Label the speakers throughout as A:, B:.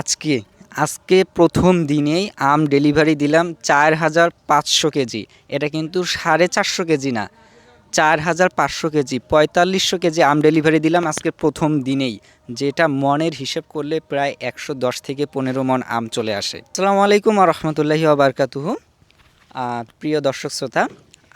A: আজকে আজকে প্রথম দিনেই আম ডেলিভারি দিলাম চার হাজার পাঁচশো কেজি। এটা কিন্তু সাড়ে চারশো কেজি না, চার হাজার পাঁচশো কেজি, পঁয়তাল্লিশশো কেজি আম ডেলিভারি দিলাম আজকে প্রথম দিনেই, যেটা মনের হিসেব করলে প্রায় একশো দশ থেকে পনেরো মন আম চলে আসে। আসসালামু আলাইকুম রহমতুল্লাহি আবরকাতুহু প্রিয় দর্শক শ্রোতা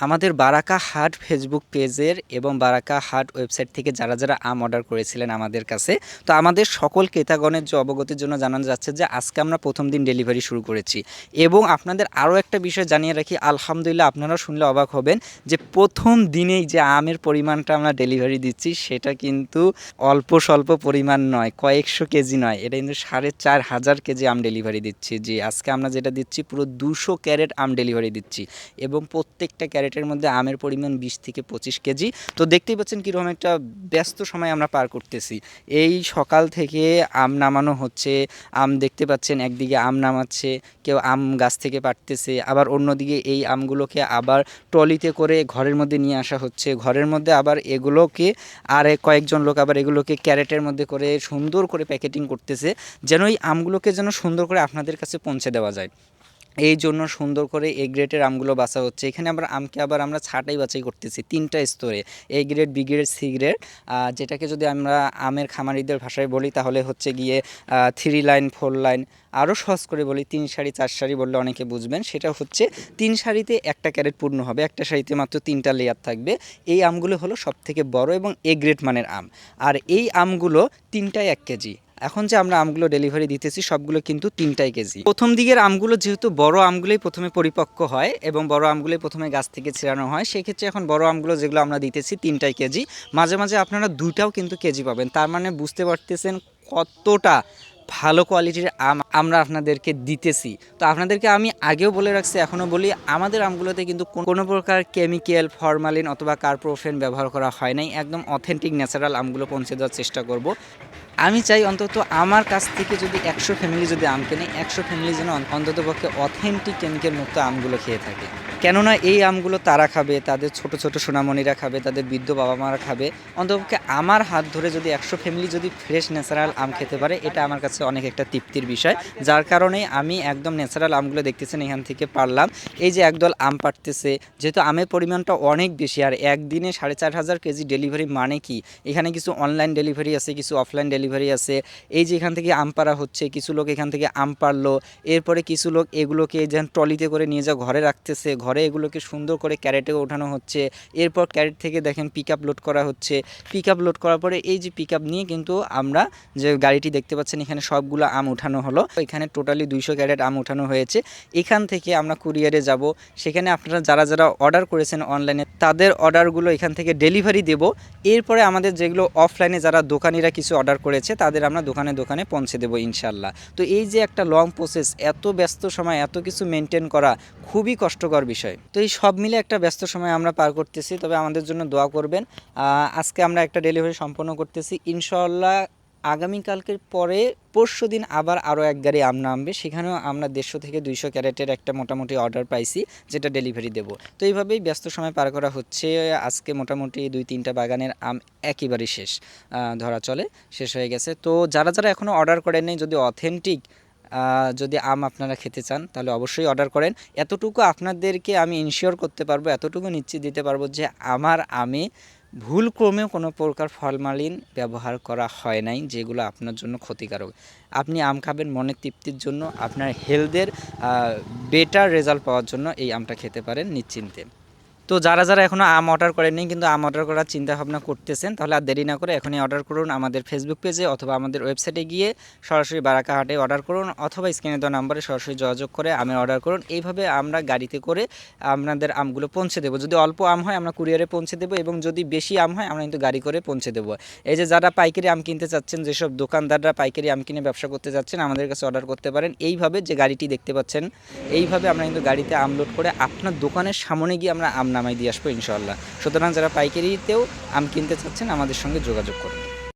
A: আমাদের বারাকা হাট ফেসবুক পেজের এবং বারাকা হাট ওয়েবসাইট থেকে যারা যারা আম অর্ডার করেছিলেন আমাদের কাছে, তো আমাদের সকল ক্রেতাগণের যে অবগতির জন্য জানানো যাচ্ছে যে আজকে আমরা প্রথম দিন ডেলিভারি শুরু করেছি। এবং আপনাদের আরও একটা বিষয় জানিয়ে রাখি, আলহামদুলিল্লাহ আপনারা শুনলে অবাক হবেন যে প্রথম দিনেই যে আমের পরিমাণটা আমরা ডেলিভারি দিচ্ছি, সেটা কিন্তু অল্প স্বল্প পরিমাণ নয়, কয়েকশো কেজি নয়, এটা কিন্তু সাড়ে চার হাজার কেজি আম ডেলিভারি দিচ্ছি। যে আজকে আমরা যেটা দিচ্ছি, পুরো দুশো ক্যারেট আম ডেলিভারি দিচ্ছি এবং প্রত্যেকটা ক্যারেটের মধ্যে আমের পরিমাণ বিশ থেকে পঁচিশ কেজি। তো দেখতেই পাচ্ছেন কীরকম একটা ব্যস্ত সময় আমরা পার করতেছি। এই সকাল থেকে আম নামানো হচ্ছে, আম দেখতে পাচ্ছেন একদিকে আম নামাচ্ছে, কেউ আম গাছ থেকে পাড়তেছে, আবার অন্যদিকে এই আমগুলোকে আবার ট্রলিতে করে ঘরের মধ্যে নিয়ে আসা হচ্ছে। ঘরের মধ্যে আবার এগুলোকে আর কয়েকজন লোক আবার এগুলোকে ক্যারেটের মধ্যে করে সুন্দর করে প্যাকেটিং করতেছে, যেন এই আমগুলোকে যেন সুন্দর করে আপনাদের কাছে পৌঁছে দেওয়া যায়। এই জন্য সুন্দর করে এ গ্রেডের আমগুলো বাছা হচ্ছে। এখানে আবার আমকে আবার আমরা ছাটাই বাছাই করতেছি তিনটা স্তরে A grade B grade C grade যেটাকে যদি আমরা আমের খামারিদের ভাষায় বলি, তাহলে হচ্ছে গিয়ে থ্রি লাইন ফোর লাইন আরও সহজ করে বলি, তিন সারি, চার সারি বললে অনেকে বুঝবেন। সেটা হচ্ছে তিন সারিতে একটা ক্যারেট পূর্ণ হবে, একটা সারিতে মাত্র তিনটা লেয়ার থাকবে। এই আমগুলো হলো সব থেকে বড় এবং এ গ্রেড মানের আম। আর এই আমগুলো তিনটায় এক কেজি। এখন যে আমরা আমগুলো ডেলিভারি দিতেছি, সবগুলো কিন্তু তিনটাই কেজি। প্রথম দিকের আমগুলো যেহেতু বড় আমগুলোই প্রথমে পরিপক্ক হয় এবং বড় আমগুলোই প্রথমে গাছ থেকে ছিঁড়ানো হয়, সেক্ষেত্রে এখন বড় আমগুলো যেগুলো আমরা দিতেছি তিনটাই কেজি। মাঝে মাঝে আপনারা দুইটাও কিন্তু কেজি পাবেন। তার মানে বুঝতে পারতেছেন কতটা ভালো কোয়ালিটির আম আমরা আপনাদেরকে দিতেছি। তো আপনাদেরকে আমি আগেও বলে রাখছি, এখনও বলি, আমাদের আমগুলোতে কিন্তু কোন- কোনো প্রকার কেমিক্যাল ফরমালিন অথবা কার্প্রোফেন ব্যবহার করা হয় নাই। একদম অথেন্টিক ন্যাচারাল আমগুলো পৌঁছে দেওয়ার চেষ্টা করব। আমি চাই অন্তত আমার কাছ থেকে যদি একশো ফ্যামিলি যদি আম কেনে, একশো ফ্যামিলি যেন অন্তত পক্ষে অথেন্টিক কেমিক্যাল মুক্ত আমগুলো খেয়ে থাকে। কেননা এই আমগুলো তারা খাবে, তাদের ছোট ছোট সোনামণিরা খাবে, তাদের বৃদ্ধ বাবা মারা খাবে অন্তপক্ষে আমার হাত ধরে যদি একশো ফ্যামিলি যদি ফ্রেশ ন্যাচারাল আম খেতে পারে, এটা আমার কাছে অনেক একটা তৃপ্তির বিষয়। যার কারণে আমি একদম ন্যাচারাল আমগুলো দেখতেছেন, এখান থেকে পারলাম। এই যে একদল আম পাড়তেছে, যেহেতু আমের পরিমাণটা অনেক বেশি, আর একদিনে সাড়ে চার হাজার কেজি ডেলিভারি মানে কি? এখানে কিছু অনলাইন ডেলিভারি আছে, কিছু অফলাইন ডেলিভারি আছে। এই যে এখান থেকে আম পাড়া হচ্ছে, কিছু লোক এখান থেকে আম পারল এরপরে কিছু লোক এগুলোকে যেন ট্রলিতে করে নিয়ে যা ঘরে রাখতেছে, ঘরে এগুলোকে সুন্দর করে ক্যারেটে ওঠানো হচ্ছে, এরপর ক্যারেট থেকে দেখেন পিক লোড করা হচ্ছে। পিক লোড করার পরে এই যে পিক নিয়ে কিন্তু আমরা যে গাড়িটি দেখতে পাচ্ছেন, এখানে সবগুলো আম উঠানো হলো। এখানে টোটালি দুইশো ক্যারেট আম উঠানো হয়েছে। এখান থেকে আমরা কুরিয়ারে যাব। সেখানে আপনারা যারা যারা অর্ডার করেছেন অনলাইনে তাদের অর্ডারগুলো এখান থেকে ডেলিভারি দেব। এরপরে আমাদের যেগুলো অফলাইনে যারা দোকানিরা কিছু অর্ডার করেছে, তাদের আমরা দোকানে দোকানে পৌঁছে দেবো ইনশাল্লাহ তো এই যে একটা লং প্রসেস এত ব্যস্ত সময়, এত কিছু মেনটেন করা খুবই কষ্টকর বিষয়। তো এই সব মিলে একটা ব্যস্ত সময় আমরা পার করতেছি, তবে আমাদের জন্য দোয়া করবেন। আজকে আমরা একটা ডেলিভারি সম্পন্ন করতেছি। ইনশাল্লাহ আগামীকালকের পরে পরশু দিন আবার আরও এক গাড়ি আম নামবে সেখানেও আমরা দেড়শো থেকে দুইশো ক্যারেটের একটা মোটামুটি অর্ডার পাইছি, যেটা ডেলিভারি দেবো। তো এইভাবেই ব্যস্ত সময় পার করা হচ্ছে। আজকে মোটামুটি দুই তিনটা বাগানের আম একেবারেই শেষ ধরা চলে, শেষ হয়ে গেছে। তো যারা যারা এখনও অর্ডার করেননি যদি অথেন্টিক যদি আম আপনারা খেতে চান, তাহলে অবশ্যই অর্ডার করেন। এতটুকু আপনাদেরকে আমি ইনশিওর করতে পারব, এতটুকু নিশ্চিত দিতে পারব যে আমার আমে ভুল ক্রমেও কোনো প্রকার ফলমালিন ব্যবহার করা হয় নাই, যেগুলো আপনার জন্য ক্ষতিকারক। আপনি আম খাবেন মনের তৃপ্তির জন্য, আপনার হেলদের বেটার রেজাল্ট পাওয়ার জন্য এই আমটা খেতে পারেন নিশ্চিন্তে। তো যারা যারা এখনও আম অর্ডার করেননি কিন্তু আম অর্ডার করার চিন্তা ভাবনা করতেছেন, তাহলে আর দেরি না করে এখনই অর্ডার করুন আমাদের ফেসবুক পেজে অথবা আমাদের ওয়েবসাইটে গিয়ে সরাসরি বারাকা হাটে অর্ডার করুন অথবা স্ক্রিনে দেওয়া নাম্বারে সরাসরি যোগাযোগ করে আমের অর্ডার করুন। এইভাবে আমরা গাড়িতে করে আপনাদের আমগুলো পৌঁছে দেবো। যদি অল্প আম হয় আমরা কুরিয়ারে পৌঁছে দেবো এবং যদি বেশি আম হয় আমরা কিন্তু গাড়ি করে পৌঁছে দেবো। এই যে যারা পাইকারি আম কিনতে চাচ্ছেন, যেসব দোকানদাররা পাইকারি আম কিনে ব্যবসা করতে চাচ্ছেন আমাদের কাছে অর্ডার করতে পারেন। এইভাবে যে গাড়িটি দেখতে পাচ্ছেন, এইভাবে আমরা কিন্তু গাড়িতে আম লোড করে আপনার দোকানের সামনে গিয়ে আমরা আম নামাই দিয়ে আসব ইনশাল্লাহ সুতরাং যারা পাইকারিতেও আম কিনতে চাচ্ছেন আমাদের সঙ্গে যোগাযোগ করুন।